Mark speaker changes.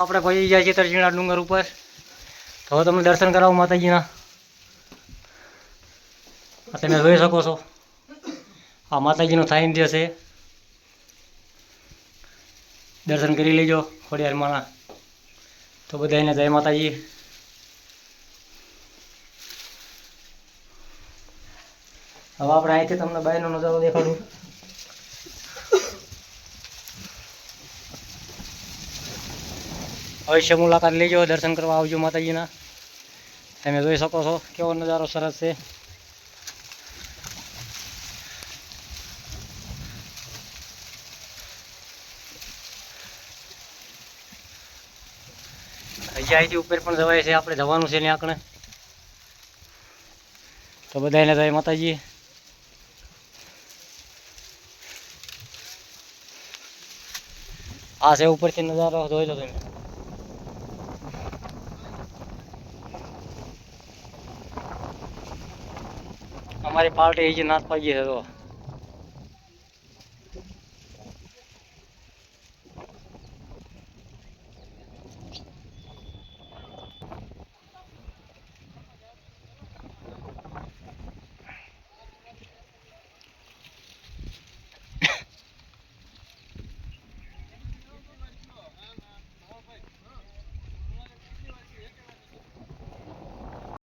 Speaker 1: આપણે પહોંચી ગયા છીએ તરજીણા ડુંગર ઉપર. તો હવે તમને દર્શન કરાવું માતાજીના. તમે જોઈ શકો છો. આ માતાજીનો સાનિધ્ય છે. દર્શન કરી લેજો ખોડિયારમાંના તો બધાને જય માતાજી. હવે આપણે અહીંથી તમને બાયનો નજારો દેખાડું. અવશ્ય મુલાકાત લેજો, દર્શન કરવા આવજો માતાજીના. તમે જોઈ શકો છો કેવો નજારો સરસ છે. અહીંથી ઉપર પણ જવાય છે, આપણે જવાનું છે ત્યાં આગળ તો બધાને જય માતાજી. આ છે ઉપરથી નજારો, જોઈ લો તમે. અમારી પાર્ટી હજી નાથ પાઈ છે તો.